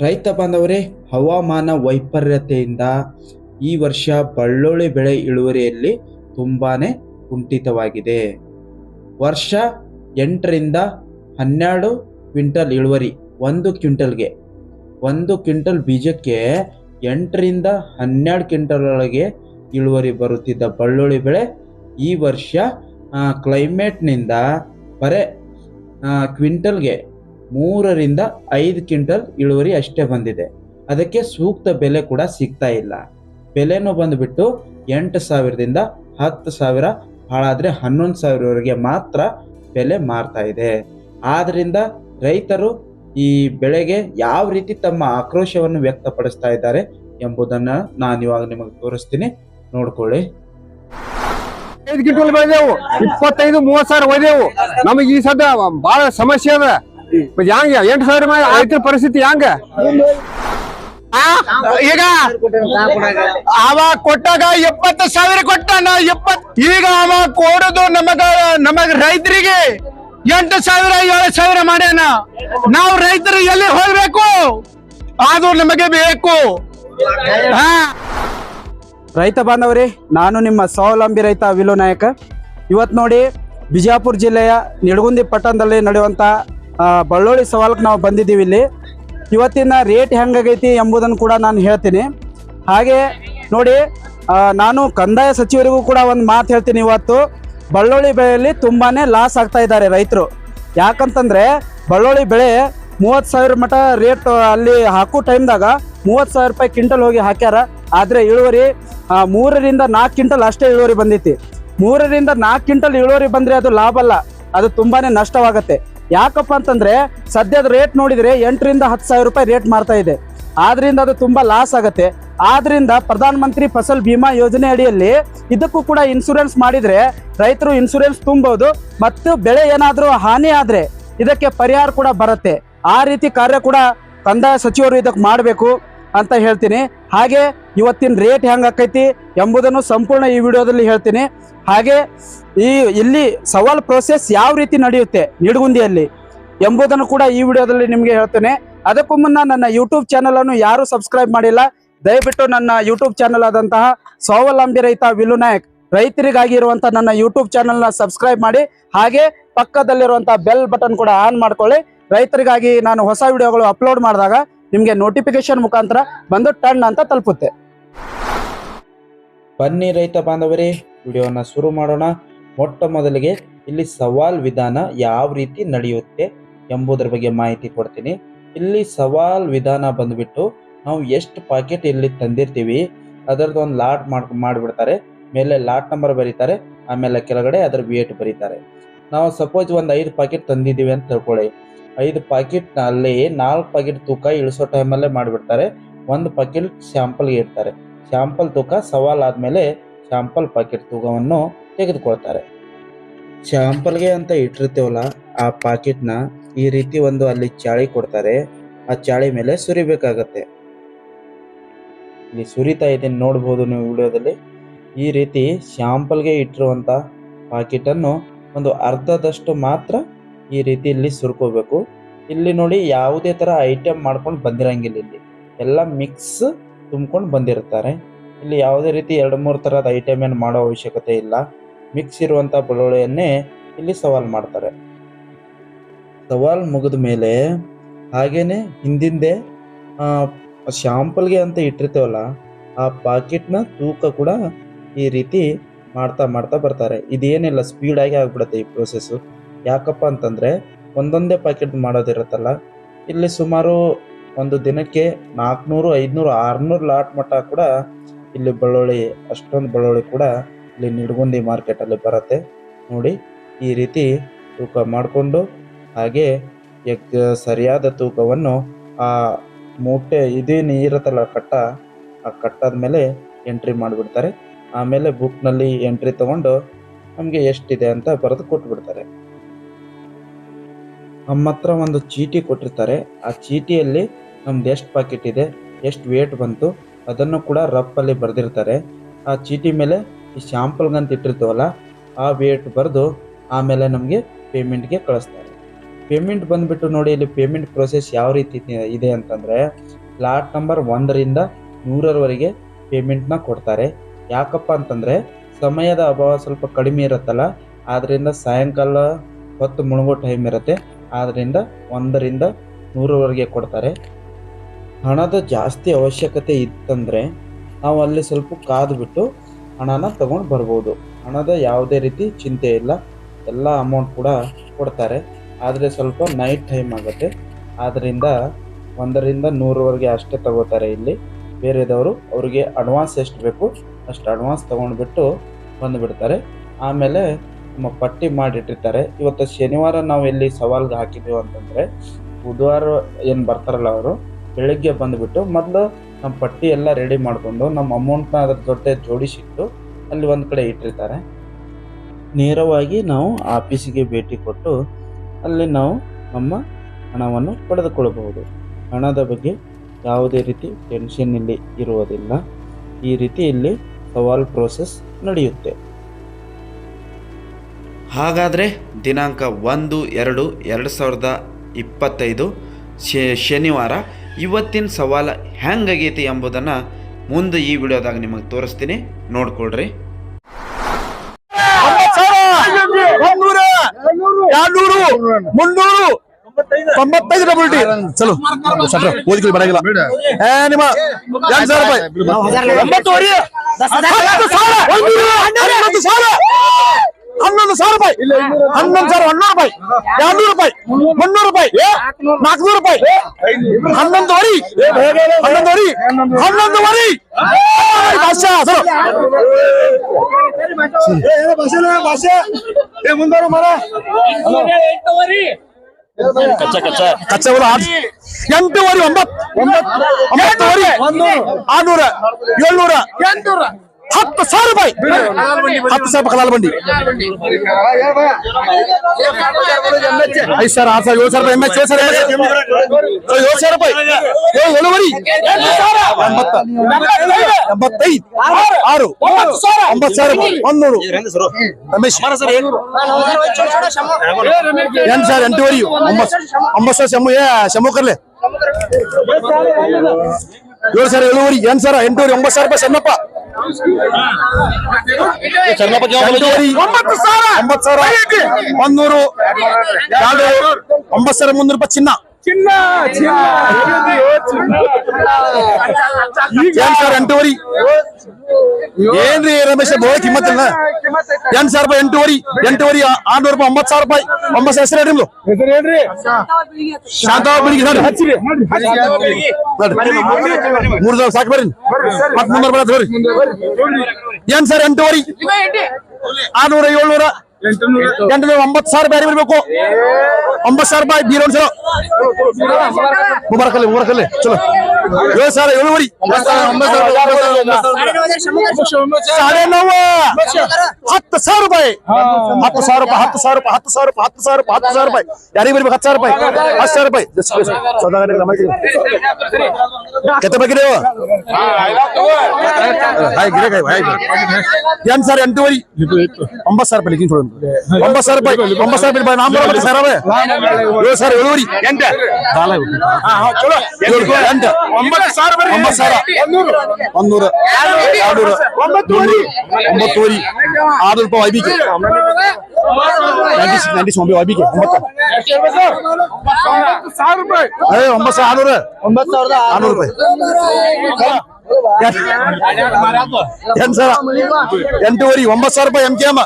ರೈತ ಬಾಂಧವರೇ, ಹವಾಮಾನ ವೈಪರ್ಯತೆಯಿಂದ ಈ ವರ್ಷ ಬಳ್ಳುಳ್ಳಿ ಬೆಳೆ ಇಳುವರಿಯಲ್ಲಿ ತುಂಬಾನೇ ಕುಂಠಿತವಾಗಿದೆ. ವರ್ಷ ಎಂಟರಿಂದ ಹನ್ನೆರಡು ಕ್ವಿಂಟಲ್ ಇಳುವರಿ, ಒಂದು ಕ್ವಿಂಟಲ್ಗೆ. ಒಂದು ಕ್ವಿಂಟಲ್ ಬೀಜಕ್ಕೆ ಎಂಟರಿಂದ ಹನ್ನೆರಡು ಕ್ವಿಂಟಲ್ ಒಳಗೆ ಇಳುವರಿ ಬರುತ್ತಿದ್ದ ಬಳ್ಳುಳ್ಳಿ ಬೆಳೆ ಈ ವರ್ಷ ಕ್ಲೈಮೇಟ್ನಿಂದ ಬರೇ ಕ್ವಿಂಟಲ್ಗೆ ಮೂರರಿಂದ ಐದು ಕ್ವಿಂಟಲ್ ಇಳುವರಿ ಅಷ್ಟೇ ಬಂದಿದೆ. ಅದಕ್ಕೆ ಸೂಕ್ತ ಬೆಲೆ ಕೂಡ ಸಿಗ್ತಾ ಇಲ್ಲ. ಬೆಲೆನೂ ಬಂದುಬಿಟ್ಟು ಎಂಟು ಸಾವಿರದಿಂದ ಹತ್ತು ಸಾವಿರ, ಹಾಳಾದರೆ ಹನ್ನೊಂದು ಸಾವಿರವರೆಗೆ ಮಾತ್ರ ಬೆಲೆ ಮಾರ್ತಾ ಇದೆ. ಆದ್ದರಿಂದ ರೈತರು ಈ ಬೆಳೆಗೆ ಯಾವ ರೀತಿ ತಮ್ಮ ಆಕ್ರೋಶವನ್ನು ವ್ಯಕ್ತಪಡಿಸ್ತಾ ಇದ್ದಾರೆ ಎಂಬುದನ್ನು ನಾನು ಇವಾಗ ನಿಮಗೆ ತೋರಿಸ್ತೀನಿ. ನೋಡ್ಕೊಳ್ಳಿ. ಐದು ಕ್ವಿಂಟಲ್ ಬೆಳೆದೇವು. ಇಪ್ಪತ್ತೈದು, ಮೂವತ್ತು ಸಾವಿರ ಒಯ್ದೇವು. ನಮಗೆ ಈ ಸದ್ಯ ಬಹಳ ಸಮಸ್ಯೆ ಅದ. ಎಂಟು ಸಾವಿರ ರೈತರ ಪರಿಸ್ಥಿತಿ ಹ್ಯಾಂಗ ಆ? ಈಗ? ಅವ ಕೊಟ್ಟಾಗ ಎಪ್ಪತ್ತು ಸಾವಿರ ಕೊಟ್ಟಾನ. ಎಪ್ಪತ್ ಈಗ ಅವ ಕೊಡೋದು ನಮಗ ನಮಗ ರೈತರಿಗೆ ಎಂಟು ಸಾವಿರ, ಏಳು ಸಾವಿರ ಮಾಡ್ಯಾನ. ನಾವು ರೈತರು ಎಲ್ಲಿ ಹೋಗ್ಬೇಕು? ಅದು ನಮಗೆ ಬೇಕು. ಹಾ ರೈತ ಬಾಂಧವರೇ, ನಾನು ನಿಮ್ಮ ಸ್ವಾವಲಂಬಿ ರೈತ ವಿಲು ನಾಯಕ. ಇವತ್ತು ನೋಡಿ ಬಿಜಾಪುರ ಜಿಲ್ಲೆಯ ನಿಡಗುಂದಿ ಪಟ್ಟಣದಲ್ಲಿ ನಡೆಯುವಂಥ ಆ, ಸವಾಲ್ಗೆ ನಾವು ಬಂದಿದ್ದೀವಿ ಇಲ್ಲಿ. ಇವತ್ತಿನ ರೇಟ್ ಹೆಂಗಾಗೈತಿ ಎಂಬುದನ್ನು ಕೂಡ ನಾನು ಹೇಳ್ತೀನಿ. ಹಾಗೆ ನೋಡಿ ನಾನು ಕಂದಾಯ ಸಚಿವರಿಗೂ ಕೂಡ ಒಂದು ಮಾತು ಹೇಳ್ತೀನಿ ಇವತ್ತು. ಬಳ್ಳೋಳಿ ಬೆಳೆಯಲ್ಲಿ ತುಂಬಾ ಲಾಸ್ ಆಗ್ತಾ ಇದ್ದಾರೆ ರೈತರು. ಯಾಕಂತಂದರೆ ಬಳ್ಳೋಳಿ ಬೆಳೆ ಮೂವತ್ತು ಸಾವಿರ ಮಟ ರೇಟ್ ಅಲ್ಲಿ ಹಾಕೋ ಟೈಮ್ದಾಗ ಮೂವತ್ತು ಸಾವಿರ ರೂಪಾಯಿ ಕ್ವಿಂಟಲ್ ಹೋಗಿ ಹಾಕ್ಯಾರ. ಆದರೆ ಇಳುವರಿ ಮೂರರಿಂದ ನಾಲ್ಕು ಕ್ವಿಂಟಲ್ ಅಷ್ಟೇ ಇಳುವರಿ ಬಂದೈತಿ. ಮೂರರಿಂದ ನಾಲ್ಕು ಕ್ವಿಂಟಲ್ ಇಳುವರಿ ಬಂದರೆ ಅದು ಲಾಭ ಅಲ್ಲ. ಅದು ತುಂಬಾ ನಷ್ಟವಾಗತ್ತೆ. ಯಾಕಪ್ಪ ಅಂತಂದ್ರೆ ಸದ್ಯದ ರೇಟ್ ನೋಡಿದ್ರೆ ಎಂಟರಿಂದ ಹತ್ತು ಸಾವಿರ ರೂಪಾಯಿ ರೇಟ್ ಮಾರ್ತಾ ಇದೆ. ಆದ್ರಿಂದ ಅದು ತುಂಬಾ ಲಾಸ್ ಆಗತ್ತೆ. ಆದ್ರಿಂದ ಪ್ರಧಾನ ಮಂತ್ರಿ ಫಸಲ್ ಬಿಮಾ ಯೋಜನೆ ಅಡಿಯಲ್ಲಿ ಇದಕ್ಕೂ ಕೂಡ ಇನ್ಸೂರೆನ್ಸ್ ಮಾಡಿದ್ರೆ ರೈತರು ಇನ್ಸೂರೆನ್ಸ್ ತುಂಬಬಹುದು ಮತ್ತು ಬೆಳೆ ಏನಾದರೂ ಹಾನಿ ಆದ್ರೆ ಇದಕ್ಕೆ ಪರಿಹಾರ ಕೂಡ ಬರುತ್ತೆ. ಆ ರೀತಿ ಕಾರ್ಯ ಕೂಡ ಕಂದಾಯ ಸಚಿವರು ಇದಕ್ಕೆ ಮಾಡಬೇಕು. ಅಂತ ಹೇಳ್ತೀನಿ. ಹಾಗೆ ಇವತ್ತಿನ ರೇಟ್ ಹೆಂಗೆ ಆಕೈತಿ ಎಂಬುದನ್ನು ಸಂಪೂರ್ಣ ಈ ವಿಡಿಯೋದಲ್ಲಿ ಹೇಳ್ತೀನಿ. ಹಾಗೆ ಈ ಇಲ್ಲಿ ಸವಾಲ್ ಪ್ರೋಸೆಸ್ ಯಾವ ರೀತಿ ನಡೆಯುತ್ತೆ ನಿಡಗುಂದಿಯಲ್ಲಿ ಎಂಬುದನ್ನು ಕೂಡ ಈ ವಿಡಿಯೋದಲ್ಲಿ ನಿಮಗೆ ಹೇಳ್ತೇನೆ. ಅದಕ್ಕೂ ಮುನ್ನ ನನ್ನ ಯೂಟ್ಯೂಬ್ ಚಾನಲ್ ಅನ್ನು ಯಾರು ಸಬ್ಸ್ಕ್ರೈಬ್ ಮಾಡಿಲ್ಲ. ದಯವಿಟ್ಟು ನನ್ನ ಯೂಟ್ಯೂಬ್ ಚಾನಲ್ ಆದಂತಹ ಸ್ವಾವಲಂಬಿ ರೈತ ವಿಲು ನಾಯಕ್ ರೈತರಿಗಾಗಿ ಇರುವಂತಹ ನನ್ನ ಯೂಟ್ಯೂಬ್ ಚಾನಲ್ನ ಸಬ್ಸ್ಕ್ರೈಬ್ ಮಾಡಿ. ಹಾಗೆ ಪಕ್ಕದಲ್ಲಿರುವಂತಹ ಬೆಲ್ ಬಟನ್ ಕೂಡ ಆನ್ ಮಾಡ್ಕೊಳ್ಳಿ. ರೈತರಿಗಾಗಿ ನಾನು ಹೊಸ ವಿಡಿಯೋಗಳು ಅಪ್ಲೋಡ್ ಮಾಡಿದಾಗ ನಿಮಗೆ ನೋಟಿಫಿಕೇಶನ್ ಮುಖಾಂತರ ಬಂದು ಟನ್ ಅಂತ ತಲುಪುತ್ತೆ. ಬನ್ನಿ ರೈತ ಬಾಂಧವರೇ, ವಿಡಿಯೋನ ಶುರು ಮಾಡೋಣ. ಮೊಟ್ಟ ಮೊದಲಿಗೆ ಇಲ್ಲಿ ಸವಾಲ್ ವಿಧಾನ ಯಾವ ರೀತಿ ನಡೆಯುತ್ತೆ ಎಂಬುದರ ಬಗ್ಗೆ ಮಾಹಿತಿ ಕೊಡ್ತೀನಿ. ಇಲ್ಲಿ ಸವಾಲ್ ವಿಧಾನ ಬಂದ್ಬಿಟ್ಟು ನಾವು ಎಷ್ಟು ಪಾಕೆಟ್ ಇಲ್ಲಿ ತಂದಿರ್ತೀವಿ, ಅದರದ್ದು ಒಂದು ಲಾಟ್ ಮಾಡ್, ಮಾಡಿಬಿಡ್ತಾರೆ. ಮೇಲೆ ಲಾಟ್ ನಂಬರ್ ಬರೀತಾರೆ, ಆಮೇಲೆ ಕೆಳಗಡೆ ಅದರ ವೇಟ್ ಬರೀತಾರೆ. ನಾವು ಸಪೋಸ್ ಒಂದು ಐದು ಪಾಕೆಟ್ ತಂದಿದ್ದೀವಿ ಅಂತ ತಿಳ್ಕೊಳ್ಳಿ. ಐದು ಪಾಕೆಟ್ ಅಲ್ಲಿ ನಾಲ್ಕು ಪಾಕೆಟ್ ತೂಕ ಇಳಿಸೋ ಟೈಮಲ್ಲೇ ಮಾಡಿಬಿಡ್ತಾರೆ. ಒಂದು ಪಾಕೆಟ್ ಸ್ಯಾಂಪಲ್ಗೆ ಇಡ್ತಾರೆ. ಸ್ಯಾಂಪಲ್ ತೂಕ ಸವಾಲ್ ಆದಮೇಲೆ ಸ್ಯಾಂಪಲ್ ಪಾಕೆಟ್ ತೂಕವನ್ನು ತೆಗೆದುಕೊಳ್ತಾರೆ. ಶ್ಯಾಂಪಲ್ಗೆ ಅಂತ ಇಟ್ಟಿರ್ತೇವಲ್ಲ, ಆ ಪಾಕೆಟ್ನ ಈ ರೀತಿ ಒಂದು ಅಲ್ಲಿ ಚಾಳಿ ಕೊಡ್ತಾರೆ. ಆ ಚಾಳಿ ಮೇಲೆ ಸುರಿಬೇಕಾಗತ್ತೆ. ಇಲ್ಲಿ ಸುರಿತಾ ಇದೆ ನೋಡ್ಬೋದು ನೀವು ವಿಡಿಯೋದಲ್ಲಿ. ಈ ರೀತಿ ಶ್ಯಾಂಪಲ್ಗೆ ಇಟ್ಟಿರುವಂಥ ಪಾಕೆಟನ್ನು ಒಂದು ಅರ್ಧದಷ್ಟು ಮಾತ್ರ ಈ ರೀತಿ ಇಲ್ಲಿ ಸುರ್ಕೋಬೇಕು. ಇಲ್ಲಿ ನೋಡಿ ಯಾವುದೇ ಥರ ಐಟಮ್ ಮಾಡ್ಕೊಂಡು ಬಂದಿರಂಗಿಲ್ಲ ಇಲ್ಲಿ. ಎಲ್ಲ ಮಿಕ್ಸ್ ತುಂಬ್ಕೊಂಡು ಬಂದಿರ್ತಾರೆ ಇಲ್ಲಿ ಯಾವುದೇ ರೀತಿ ಎರಡು ಮೂರು ಥರದ ಐಟಮ್ ಏನು ಮಾಡೋ ಅವಶ್ಯಕತೆ ಇಲ್ಲ. ಮಿಕ್ಸ್ ಇರುವಂಥ ಬೆಳ್ಳುಳ್ಳಿಯನ್ನೇ ಇಲ್ಲಿ ಸವಾಲ್ ಮಾಡ್ತಾರೆ. ಸವಾಲ್ ಮುಗಿದ ಮೇಲೆ ಹಾಗೇನೆ ಹಿಂದಿಂದೆ ಶಾಂಪಲ್ಗೆ ಅಂತ ಇಟ್ಟಿರ್ತೇವಲ್ಲ, ಆ ಪಾಕೆಟ್ನ ತೂಕ ಕೂಡ ಈ ರೀತಿ ಮಾಡ್ತಾ ಮಾಡ್ತಾ ಬರ್ತಾರೆ. ಇದೇನಿಲ್ಲ ಸ್ಪೀಡಾಗಿ ಆಗ್ಬಿಡುತ್ತೆ ಈ ಪ್ರೋಸೆಸ್ಸು ಯಾಕಪ್ಪ ಅಂತಂದರೆ ಒಂದೊಂದೇ ಪ್ಯಾಕೆಟ್ ಮಾಡೋದಿರುತ್ತಲ್ಲ? ಇಲ್ಲಿ ಸುಮಾರು ಒಂದು ದಿನಕ್ಕೆ ನಾಲ್ಕುನೂರು, ಐದುನೂರು, ಆರುನೂರು ಲಾಟ್ ಮಟ್ಟ ಕೂಡ ಇಲ್ಲಿ ಬೆಳ್ಳುಳ್ಳಿ, ಅಷ್ಟೊಂದು ಬೆಳ್ಳುಳ್ಳಿ ಕೂಡ ಇಲ್ಲಿ ನಿಡ್ಗುಂದಿ ಮಾರ್ಕೆಟಲ್ಲಿ ಬರುತ್ತೆ. ನೋಡಿ, ಈ ರೀತಿ ತೂಕ ಮಾಡಿಕೊಂಡು ಹಾಗೆ ಎಗ್ ಸರಿಯಾದ ತೂಕವನ್ನು ಆ ಮೂಟೆ ಇದೇನು ಇರುತ್ತಲ್ಲ ಕಟ್ಟ, ಆ ಕಟ್ಟಾದ ಮೇಲೆ ಎಂಟ್ರಿ ಮಾಡಿಬಿಡ್ತಾರೆ. ಆಮೇಲೆ ಬುಕ್ನಲ್ಲಿ ಎಂಟ್ರಿ ತಗೊಂಡು ನಮಗೆ ಎಷ್ಟಿದೆ ಅಂತ ಬರೆದು ಕೊಟ್ಬಿಡ್ತಾರೆ. ನಮ್ಮ ಹತ್ರ ಒಂದು ಚೀಟಿ ಕೊಟ್ಟಿರ್ತಾರೆ. ಆ ಚೀಟಿಯಲ್ಲಿ ನಮ್ದು ಎಷ್ಟು ಪಾಕೆಟ್ ಇದೆ, ಎಷ್ಟು ವೇಟ್ ಬಂತು, ಅದನ್ನು ಕೂಡ ರಪ್ಪಲ್ಲಿ ಬರೆದಿರ್ತಾರೆ. ಆ ಚೀಟಿ ಮೇಲೆ ಈ ಶಾಂಪಲ್ಗಂತ ಇಟ್ಟಿರ್ತೀವಲ್ಲ, ಆ ವೇಟ್ ಬರೆದು ಆಮೇಲೆ ನಮಗೆ ಪೇಮೆಂಟ್ಗೆ ಕಳಿಸ್ತಾರೆ. ಪೇಮೆಂಟ್ ಬಂದುಬಿಟ್ಟು ನೋಡಿ, ಇಲ್ಲಿ ಪೇಮೆಂಟ್ ಪ್ರೊಸೆಸ್ ಯಾವ ರೀತಿ ಇದೆ ಅಂತಂದರೆ ಲಾಟ್ ನಂಬರ್ ಒಂದರಿಂದ ನೂರರವರೆಗೆ ಪೇಮೆಂಟ್ನ ಕೊಡ್ತಾರೆ. ಯಾಕಪ್ಪ ಅಂತಂದರೆ, ಸಮಯದ ಅಭಾವ ಸ್ವಲ್ಪ ಕಡಿಮೆ ಇರುತ್ತಲ್ಲ ಆದ್ದರಿಂದ ಸಾಯಂಕಾಲ ಹೊತ್ತು ಮುಳುಗೋ ಟೈಮ್ ಇರುತ್ತೆ. ಆದ್ದರಿಂದ ಒಂದರಿಂದ ನೂರವರೆಗೆ ಕೊಡ್ತಾರೆ. ಹಣದ ಜಾಸ್ತಿ ಅವಶ್ಯಕತೆ ಇತ್ತಂದರೆ ನಾವು ಅಲ್ಲಿ ಸ್ವಲ್ಪ ಕಾದು ಬಿಟ್ಟು ಹಣನ ತಗೊಂಡು ಬರ್ಬೋದು. ಹಣದ ಯಾವುದೇ ರೀತಿ ಚಿಂತೆ ಇಲ್ಲ. ಎಲ್ಲ ಅಮೌಂಟ್ ಕೂಡ ಕೊಡ್ತಾರೆ. ಆದರೆ ಸ್ವಲ್ಪ ನೈಟ್ ಟೈಮ್ ಆಗುತ್ತೆ. ಆದ್ದರಿಂದ ಒಂದರಿಂದ ನೂರವರೆಗೆ ಅಷ್ಟೇ ತಗೋತಾರೆ ಇಲ್ಲಿ. ಬೇರೆದವರು ಅವರಿಗೆ ಅಡ್ವಾನ್ಸ್ ಎಷ್ಟು ಬೇಕು ಅಷ್ಟು ಅಡ್ವಾನ್ಸ್ ತೊಗೊಂಡ್ಬಿಟ್ಟು ಬಂದುಬಿಡ್ತಾರೆ. ಆಮೇಲೆ ನಮ್ಮ ಪಟ್ಟಿ ಮಾಡಿಟ್ಟಿರ್ತಾರೆ ಇವತ್ತು ಶನಿವಾರ ನಾವು ಎಲ್ಲಿ ಸವಾಲ್ಗೆ ಹಾಕಿದ್ದೀವಿ ಅಂತಂದರೆ, ಬುಧವಾರ ಏನು ಬರ್ತಾರಲ್ಲ ಅವರು, ಬೆಳಗ್ಗೆ ಬಂದುಬಿಟ್ಟು ಮೊದಲು ನಮ್ಮ ಪಟ್ಟಿ ಎಲ್ಲ ರೆಡಿ ಮಾಡಿಕೊಂಡು ನಮ್ಮ ಅಮೌಂಟ್ನ ಅದ್ರ ಜೊತೆ ಜೋಡಿಸಿಟ್ಟು ಅಲ್ಲಿ ಒಂದು ಕಡೆ ಇಟ್ಟಿರ್ತಾರೆ. ನೇರವಾಗಿ ನಾವು ಆಫೀಸಿಗೆ ಭೇಟಿ ಕೊಟ್ಟು ಅಲ್ಲಿ ನಾವು ನಮ್ಮ ಹಣವನ್ನು ಪಡೆದುಕೊಳ್ಳಬಹುದು. ಹಣದ ಬಗ್ಗೆ ಯಾವುದೇ ರೀತಿ ಟೆನ್ಷನ್ ಇಲ್ಲಿ ಇರುವುದಿಲ್ಲ. ಈ ರೀತಿ ಇಲ್ಲಿ ಸವಾಲ್ ಪ್ರೋಸೆಸ್ ನಡೆಯುತ್ತೆ. ಹಾಗಾದರೆ ದಿನಾಂಕ ಒಂದು ಎರಡು ಎರಡು ಸಾವಿರದ ಇಪ್ಪತ್ತೈದು ಶನಿವಾರ ಇವತ್ತಿನ ಸವಾಲ ಹೆಂಗಾಗೈತಿ ಎಂಬುದನ್ನು ಮುಂದೆ ಈ ವಿಡಿಯೋದಾಗ ನಿಮಗೆ ತೋರಿಸ್ತೀನಿ. ನೋಡ್ಕೊಳ್ರಿ. ಒಂದೂರ ಎರಡ್ನೂರು! ಮುನ್ನೂರು! ತೊಂಬತ್ತೈದು ಡಬಲ್ ಟಿ ಚಲೋ. ಸಟ್ರ ಓದಿಕೊಳ್ಳಿ ಬರಂಗಿಲ್ಲ. ಏ ನಿಮ್ಮ ಎರಡ್ ಸಾವಿರ ರೂಪಾಯಿ. ಒಂಬತ್ತುವರೆ ಹತ್ತು ಸಾವಿರ! ಒಂದೂರು ಹನ್ನೊಂದು ಸಾವಿರ! ಹನ್ನೊಂದು ಸಾವಿರ ರೂಪಾಯಿ. ಹನ್ನೊಂದು ಸಾವಿರ ಹನ್ನೂರು ರೂಪಾಯಿ. ಎರಡ್ನೂರು ರೂಪಾಯಿ. ಮುನ್ನೂರು ರೂಪಾಯಿ. ನಾಲ್ಕನೂರು ರೂಪಾಯಿ. ಹನ್ನೊಂದುವರಿ. ಹನ್ನೊಂದುವರಿ. ಹನ್ನೊಂದುವರಿ. ಭಾಷಾ ಸರ್. ಕಚ್ಚಾ ಹುಳ ಆರ್- ಎಂಟೂವರೆ ಒಂಬತ್ತು ಒಂಬತ್ತುವರೆ ಆರ್ನೂರ. ಏಳ್ನೂರ. ಹತ್ತು ಸಾವಿರ ರೂಪಾಯಿ. ಹತ್ತು ಸಾವಿರ ಕಲಾಲ ಬಂಡಿ. ಐದು ಸಾವಿರ, ಆರು ಸಾವಿರ, ಏಳು ಸಾವಿರ ರೂಪಾಯಿ ಎಂ ಎಚ್ ಏಳು ಏಳು ಸಾವಿರ ರೂಪಾಯಿ. ಏಳು, ಏಳುವರೆ. ಎಂಬತ್ತ, ಎಂಬತ್ತೈದು, ಆರು, ಒಂಬತ್ತು ಸಾವಿರ ಒಂದ್ನೂರು. ರಮೇಶ್. ಎಂಟು ಸಾವಿರ ಎಂಟುವರೆ ಒಂಬತ್ತು ಒಂಬತ್ತು ಸಾವಿರ ಶಮು, ಏ ಕರ್ಲೆ ಏಳು ಸಾವಿರ ಏಳುವರೆ ಏನ್ ಸಾವಿರ? ಎಂಟುವರೆ ಒಂಬತ್ತು ಸಾವಿರ ರೂಪಾಯಿ ಸಣ್ಣಪ್ಪ. ಒಂಬತ್ತು ಸಾವಿರ. ಒಂಬತ್ತು ಸಾವಿರ ಒಂದೂರು ಎರಡು ಒಂಬತ್ತು ಸಾವಿರ ಮುನ್ನೂರು ರೂಪಾಯಿ ಚಿನ್ನ. ಎಂಟು ಸಾವಿರ ಎಂಟೂವರಿ. ಏನ್ರಿ ರಮೇಶ್ ಬೋಯ್ ಕಿಮ್ಮತ್ತಿಲ್ಲ ಎಂಟ್ ಸಾವಿರ ರೂಪಾಯಿ ಎಂಟೂವರಿ ಎಂಟೂವರಿ ಆರ್ನೂರು ರೂಪಾಯಿ ಒಂಬತ್ತು ಸಾವಿರ ರೂಪಾಯಿ ಒಂಬತ್ತು ಸಾವಿರ ಹೆಸರು ನಿಮ್ದು. ಶಾಂತ ಬೆಳಿಗ್ಗೆ ನೋಡಿ ಮೂರು ಸಾವಿರ ಸಾಕು ಬರ್ರಿ. ಮತ್ತೆ ಮುನ್ನೂರು ಬೇಡ ತಗೋರಿ ಏನ್ ಸರ್ ಎಂಟೂವರಿ. ಆರ್ನೂರ ಏಳ್ನೂರ. ಎಂಟುನೂರ. ಒಂಬತ್ತು ಸಾವಿರ ಬೇರೆ ಬರ್ಬೇಕು ಒಂಬತ್ತು ಸಾವಿರ ರೂಪಾಯಿ ಬೀರೋನ್ ಸರ್. ಮುಬಾರಕಲ್ಲಿ ಮುಬಾರಕಲ್ಲಿ ಚಲೋ. ಏಳು ಸಾವಿರ ಏಳುವರೆ ಸಾಡೆ ನೋವು ಹತ್ತು ಸಾವಿರ ರೂಪಾಯಿ. ಹತ್ತು ಸಾವಿರ ರೂಪಾಯಿ ಹತ್ತು ಸಾವಿರ ರೂಪಾಯಿ ಹತ್ತು ಸಾವಿರ ರೂಪಾಯಿ ಹತ್ತು ಸಾವಿರ ರೂಪಾಯಿ ಹತ್ತು ಸಾವಿರ ರೂಪಾಯಿ. ಯಾರಿಗೆ ಬರ್ಬೇಕು? ಹತ್ತು ಸಾವಿರ ರೂಪಾಯಿ. ಹತ್ತು ಸಾವಿರ ರೂಪಾಯಿ. ಕೆತ್ತ ಹಾಯ್ ಎಂಟು ಸಾವಿರ ಎಂಟುವರೆ ಒಂಬತ್ತು ಸಾವಿರ ರೂಪಾಯಿ ಒಂಬತ್ತು ಸಾವಿರ ರೂಪಾಯಿ ಒಂಬತ್ತು ಸಾವಿರ ರೂಪಾಯಿ ನಾಲ್ಕು ಅವೇ ಏಳು ಸಾವಿರ ಏಳುವರೆ ಎಂಟು. ಚಲೋ. ಎಂಟು. ಒಂಬತ್ತು ಸಾವಿರ ಒಂಬತ್ತು ಸಾವಿರ ಒಂದೂರ ಎರಡ್ನೂರ ಒಂಬತ್ತುವರೆ ಒಂಬತ್ತುವರೆ ಆರು ರೂಪಾಯಿ I B K ninety six ninety ಒಂಬೈ I B K ಒಂಬತ್ತು ಏ ಒಂಬತ್ತು ಸಾವಿರ ಆರ್ನೂರ ಒಂಬತ್ತು ಸಾವಿರದ ಆರ್ನೂರು ರೂಪಾಯಿ ಎಂಟು ಸಾವಿರ ಎಂಟೂವರೆ ಒಂಬತ್ತು ಸಾವಿರ ರೂಪಾಯಿ ಎಂ ಕೆ ಎಂ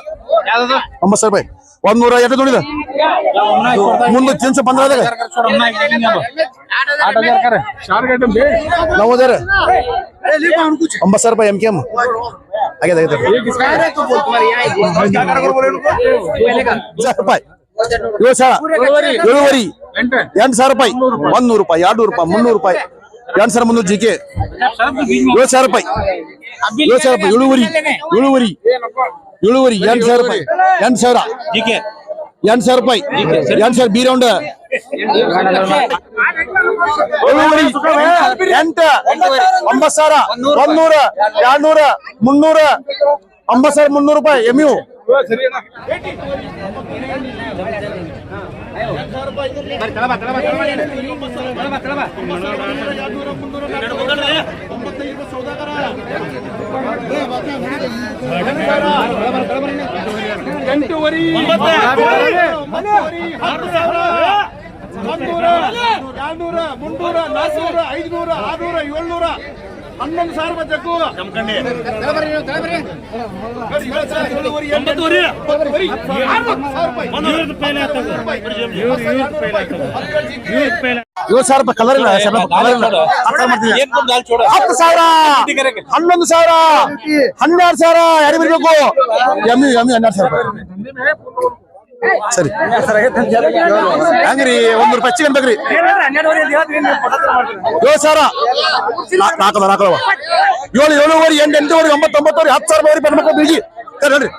ಒಂಬತ್ತು ಸಾವಿರ ರೂಪಾಯಿ ಒಂದ್ ನೂರ ಎಷ್ಟು ದುಡಿದ ಮುನ್ನೂರು ತಿನ್ಸ ಪಂದ್ರದಾಗ ನಾವು ಹೋದಾರ ಒಂಬತ್ತು ಸಾವಿರ ರೂಪಾಯಿ ಎಂ ಕೆ ಎಂ ಆಗ್ಯದ ಆಗ್ಯದ ರೂಪಾಯಿ. ಏಳು ಸಾವಿರ. ಏಳುವರೆ. ಎಂಟು ಸಾವಿರ ರೂಪಾಯಿ. ಒಂದ್ ನೂರು ರೂಪಾಯಿ, ಎರಡು ರೂಪಾಯಿ, ಮುನ್ನೂರು ರೂಪಾಯಿ. ಎಂಟು ಸಾವಿರ ಮುನ್ನೂರು ಜಿ ಕೆ ಏಳು ಸಾವಿರ ರೂಪಾಯಿ. ಏಳು ಸಾವಿರ ರೂಪಾಯಿ. ಇಳುವರಿ ಇಳುವರಿ ಇಳುವರಿ ಎಂಟು ಸಾವಿರ ರೂಪಾಯಿ. ಎಂಟು ಸಾವಿರ. ಎಂಟು ಸಾವಿರ ರೂಪಾಯಿ. ಎಂಟು ಸಾವಿರ ಬಿ ರೌಂಡ್. ಇಳುವರಿ ಎಂಟು. ಒಂಬತ್ತು ಸಾವಿರ. ಒಂದೂರ. ಎರಡ್ನೂರ. ಮುನ್ನೂರ. ಒಂಬತ್ತು ಸಾವಿರ ಮುನ್ನೂರು ರೂಪಾಯಿ. M U. ಒಂದೂರ ಎರಡ್ನೂರ ಮುನ್ನೂರ ನಾಲ್ಕನೂರ ಐದ್ನೂರ ಆರ್ನೂರ ಏಳ್ನೂರ. ಹನ್ನೊಂದು ಸಾವಿರ ಜಗ್ಗು ಏಳು ಸಾವಿರ ರೂಪಾಯಿ ಕಲರ್ ಇಲ್ಲ ಕಲರ್ ಇಲ್ಲ. ಹತ್ತು ಸಾವಿರ. ಹನ್ನೊಂದು ಸಾವಿರ. ಹನ್ನೆರಡು ಸಾವಿರ. ಯಾರಿಗೆ ಬರ್ಬೇಕು ಎಮ್ಮಿ ಎಮ್ಮಿ ಹನ್ನೆರಡು ಸಾವಿರ ರೂಪಾಯಿ. ಸರಿ. ಹೆಂಗ್ರಿ, ಒಂದ್ ರೂಪಾಯಿ ಚಿಕನ್ ಬೇಕ್ರಿ. ಏಳು ಸಾವಿರ. ನಾಲ್ಕಲ್ಲ ನಾಲ್ಕಲ್ಲ ಏಳು, ಏಳುವರೆ, ಎಂಟು, ಎಂಟುವರೆ ಒಂಬತ್ತು ಒಂಬತ್ತುವರೆ ಹತ್ತು ಸಾವಿರ ರೂಪಾಯಿ ಸರಿ, ನೋಡ್ರಿ.